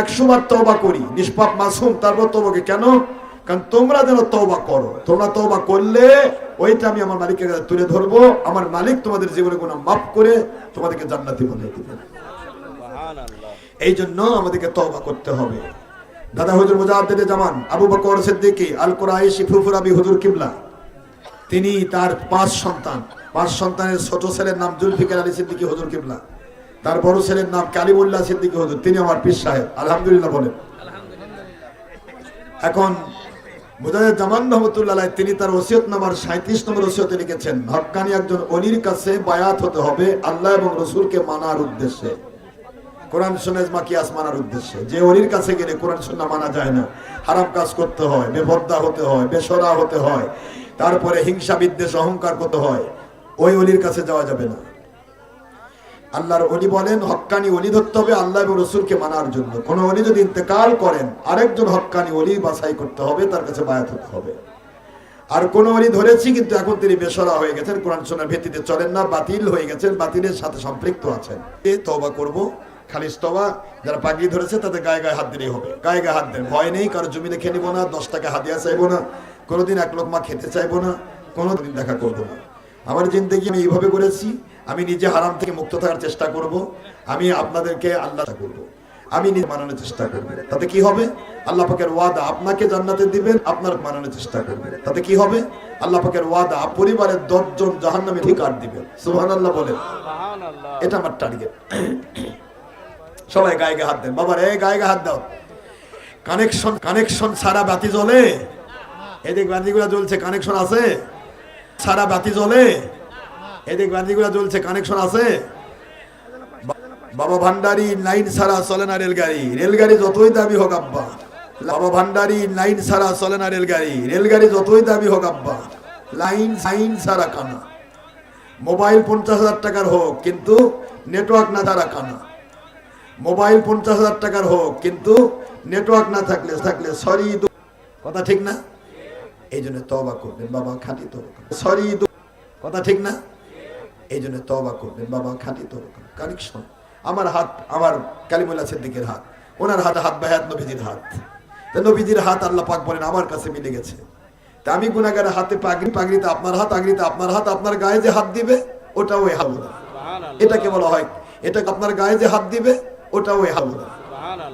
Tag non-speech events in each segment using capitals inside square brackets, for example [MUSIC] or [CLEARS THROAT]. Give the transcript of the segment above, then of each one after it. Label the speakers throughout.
Speaker 1: একশো বার তওবা করি নিষ্পাপ মাসুম তারপর তওবাকে কেন? কারণ তোমরা যেন তওবা করো। তোমরা তওবা করলে ওইটা আমি আমার মালিকের কাছে তুলে ধরবো। আমার মালিক তোমাদের জীবনে কোনো মাফ করে তোমাদেরকে জান্নাতি বানিয়ে দিবেন এই জন্য আমাদেরকে তওবা করতে হবে। দাদা হুজুর মুজাহিদ জামান আবু বকর সিদ্দিকী আল কুরাইশি ফুরফুরাবি হুজুর কিবলা। তিনি তার পাঁচ সন্তান পাঁচ সন্তানের ছোট ছেলের নাম জুলফিকার আলী সিদ্দিকী হুজুর কিবলা। তার বড় ছেলের নাম কালিমুল্লাহ সিদ্দিকী হুজুর, তিনি আমার পীর সাহেব, আলহামদুলিল্লাহ বলেন। এখন মুজাহিদ জামান রহমতুল্লাহ তিনি তার ওসিয়ত নামার সাঁত্রিশ নম্বর ওসিয়তে লিখেছেন হক্কানি একজন অলির কাছে বায়াত হতে হবে আল্লাহ এবং রসুলকে মানার উদ্দেশ্যে। কোরআন, সুন্নাহ মাকিয়াস মানার উদ্দেশ্যে। যে অলির কাছে গেলে কোরআন, সুন্নাহ মানা যায় না। হারাম কাজ করতে হয়, বেপর্দা হতে হয়, বেসরা হতে হয়, তারপরে হিংসা বিদ্বেষ অহংকার করতে হয়। ওই অলির কাছে যাওয়া যাবে না। আল্লাহর অলি বলেন, হক্কানি অলি ধরতে হবে আল্লাহ এবং রসুলকে মানার জন্য। কোন অলি যদি ইন্তেকাল করেন, আরেকজন হক্কানি অলি বাছাই করতে হবে, তার কাছে বায়াত হতে হবে। আর কোন অলি ধরেছি, কিন্তু এখন তিনি বেসরা হয়ে গেছেন, কোরআন সোনার ভিত্তিতে চলেন না, বাতিল হয়ে গেছেন, বাতিলের সাথে সম্পৃক্ত আছেন। এ তবা করব, খালিস তবা যারা পাগড়ি ধরেছে, তাদের গায়ে গায়ে হাত দিলেই হবে। গায়ে গায়ে হাত দেন, ভয় নেই, কারও জমি দেখে নিব না দশ টাকা হাদিয়া চাইব না কোনোদিন এক লোক মা খেতে চাইব না কোনোদিন দেখা করব না। আমার জিন্দগি আমি এইভাবে করেছি আমি নিজে হারাম থেকে মুক্ত থাকার চেষ্টা করব। আমি আপনাদেরকে আল্লাহ করব। আমি নিজে মানানোর চেষ্টা করব। তাতে কি হবে? আল্লাহ পাকের ওয়াদা আপনাকে জান্নাতে দিবেন আপনার মানানোর চেষ্টা করবেন তাতে কি হবে? আল্লাহ পাকের ওয়াদা পরিবারের দশজন জাহান্নামে ঠিকার দিবেন। সুবহানাল্লাহ বলেন। এটা আমার টার্গেট সবাই গায়ে গায়ে হাত দেন। বাবার এই গায়ে গায়ে হাত দাও। কানেকশন কানেকশন সারা বাতি জ্বলে। এদিক বাতিগুলো জ্বলছে। কানেকশন আছে? সারা বাতি জ্বলে? এদিক বাতিগুলো জ্বলছে কানেকশন আছে? বাবা ভান্ডারি লাইন ছাড়া চলে না রেলগাড়ি। রেলগাড়ি যতই দাবি হোক আব্বা। বাবা ভান্ডারি লাইন ছাড়া চলে না রেলগাড়ি। রেলগাড়ি যতই দাবি হোক আব্বা। লাইন সাইন ছাড়া কানা। মোবাইল পঞ্চাশ হাজার টাকার হোক, কিন্তু নেটওয়ার্ক না তারা কানা। মোবাইল পঞ্চাশ হাজার টাকার হোক, কিন্তু নেটওয়ার্ক না থাকলে থাকলে সরি কথা ঠিক না? এই জন্য তবা করবেন, বাবা খাঁটি তবা সরি কথা ঠিক না? এই জন্য তবা করবেন। বাবা খাঁটি তবা কানেকশন আমার হাত আমার কালিমুল্লাহ সিদ্দিকের হাত ওনার হাতে হাত বাহাত নবীজির হাত। তা নবীজির হাত আল্লাহ পাক বলেন আমার কাছে মিলে গেছে। তা আমি গুনাগারের হাতে পাগড়ি পাগড়িতে আপনার হাত আগড়িতে আপনার হাত আপনার গায়ে যে হাত দিবে ওটা ওই হাত বলে। এটাকে বলা হয় এটাকে আপনার গায়ে যে হাত দিবে ওটা ওই হাত বলে।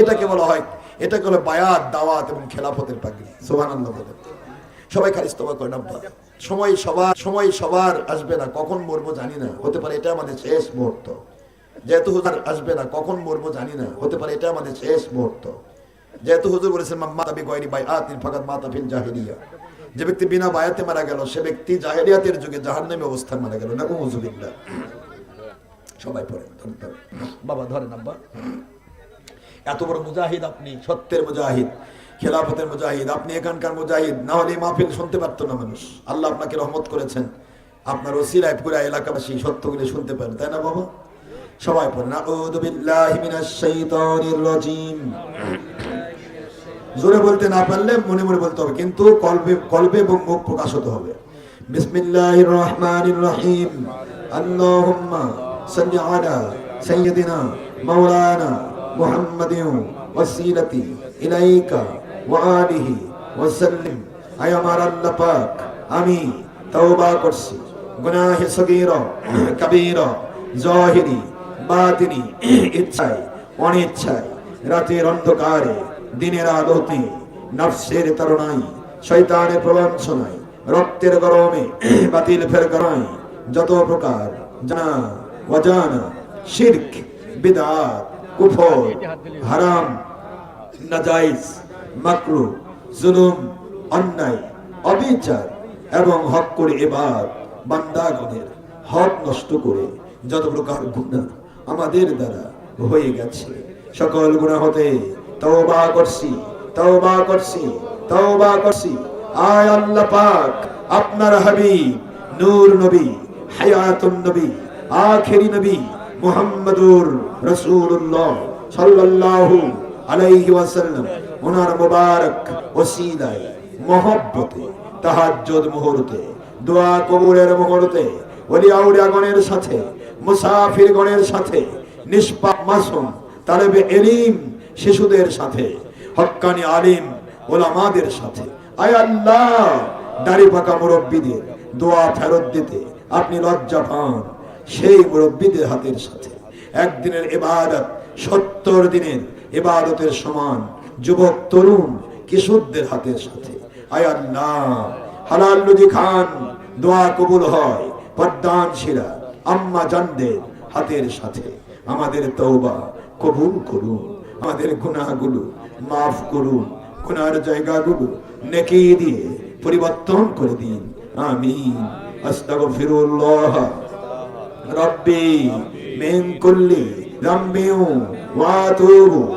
Speaker 1: এটাকে বলা হয় এটাকে বলে বায়াত দাওয়াত এবং খেলাফতের পাগড়ি। সুবহানাল্লাহ বলেন। সবাই খালি ইস্তফা করেন আব্বা। সময় সবার সময় সবার আসবে না, কখন মরবো জানি না, হতে পারে এটা আমাদের শেষ মুহূর্ত। যেহেতু হুজুর আসবে না, কখন মরবো জানি না, হতে পারে এটা আমাদের শেষ মুহূর্ত। যেহেতু হুজুর বলেছেন মাম্মা তাবি গয়নি বাই আতিন ফাকাত মা তাফিল জাহিলিয়া। যে ব্যক্তি বিনা বায়াতে মারা গেল, সে ব্যক্তি জাহেলিয়াতের যুগে জাহান্নামে অবস্থান মারা গেল। না উজুবিল্লাহ সবাই ধরেন। বাবা, ধরেন, আব্বা। এত বড় মুজাহিদ আপনি, সত্যের মুজাহিদ। খেলাফতের মুজাহিদ, আপনি এখানকার মুজাহিদ, না হলে মাহফিল শুনতে পারতো না মানুষ। আল্লাহ আপনাকে রহমত করেছেন। আপনার ওসিলায় পুরা এলাকাবাসী সত্যগুলি শুনতে পারেন তাই না বাবা? সবাই পড়েন আউযু জোরে বলতে না পারলে মনে মনে বলতে হবে, কিন্তু কলবে কলবে এবং মুখ প্রকাশ হতে হবে। বিসমিল্লাহির রহমানির রহিম। আল্লাহুম্মা সাল্লি আলা সাইয়্যিদিনা মাওলানা মুহাম্মাদিন ওয়াসিলাতি ইলাইকা। ওয়া আলিহি ওয়া সাল্লিম। আয় আমার আল্লাহ পাক, আমি তওবা করছি। গুনাহে সগীরা, কবীরা জাহিরি বাতিনি, ইচ্ছায়, অনিচ্ছায়। রাতের অন্ধকারে, দিনের আলোতে, নফসের তারণাই শয়তানের প্রবঞ্চনায় রক্তের গরমে, বাতিল ফের যত প্রকার জানা, অজানা, শিরক, বিদাত, কুফর, হারাম, নাজাইজ মাকরু, জুলুম, অন্যায়, অবিচার এবং হক করে এবার বান্দাগণের হক নষ্ট করে যত প্রকার গুণা আমাদের দ্বারা হয়ে গেছে। সকল গুণা হতে তওবা করছি তওবা করছি তওবা করছি। আয় আল্লাহ পাক, আপনার হাবিব, নূর নবী, হায়াতুন নবী, আখেরি নবী মুহাম্মাদুর রাসূলুল্লাহ সাল্লাল্লাহু আলাইহি ওয়াসাল্লাম। ওনার মুবারক, ওসিলায়, মহব্বতে, তাহাজ্জুদ মুহূর্তে, দোয়া কবুলের মুহূর্তে ওলি আউলিয়াগণের সাথে, মুসাফিরগণের সাথে, নিষ্পাপ মাসুম, তালেবে এলিম শিশুদের সাথে, হক্কানি আলিম ওলামাদের সাথে। আয় আল্লাহ, দাড়ি পাকা মুরব্বীদের দোয়া ফেরত দিতে আপনি লজ্জা পান সেই মুরব্বীদের হাতের সাথে। একদিনের ইবাদত সত্তর দিনের ইবাদতের সমান যুবক, তরুণ, কিশোরদের হাতের সাথে। খান, দোয়া কবুল হয় পদ্দান শিরা, আম্মা হাতের সাথে। আমাদের তওবা কবুল করুন, আমাদের গুনাহগুলো মাফ করুন, গুনার জায়গাগুলো নেকি দিয়ে পরিবর্তন করে দিন। আমিন। রব্বি মিন কুল্লি যামবিন ওয়া আতুবু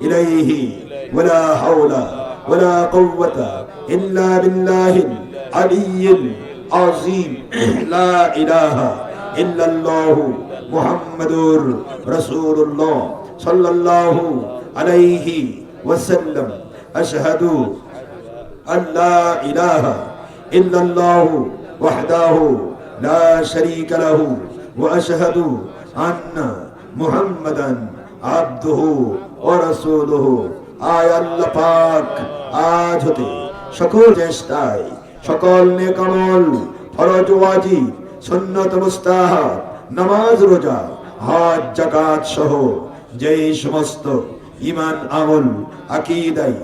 Speaker 1: إليه ولا حول ولا قوة إلا بالله العلي العظيم. [CLEARS THROAT] لا إله إلا الله محمد رسول الله صلى الله عليه وسلم. أشهد أن لا إله إلا الله وحده لا شريك له وأشهد أن محمدا عبده ও আয় আল্লাহ পাক, আজ হতে সকল চেষ্টায়, সকল নেকামল, ফরজ ওয়াজি মুস্তাহাব, নামাজ রোজা, হজ সহ যেই সমস্ত ইমান আমল আকিদাই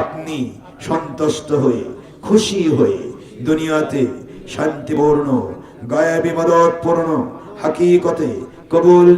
Speaker 1: আপনি সন্তুষ্ট হয়ে, খুশি হয়ে দুনিয়াতে শান্তিপূর্ণ, গায়াবি মদতপূর্ণ, হাকিকতে কবুল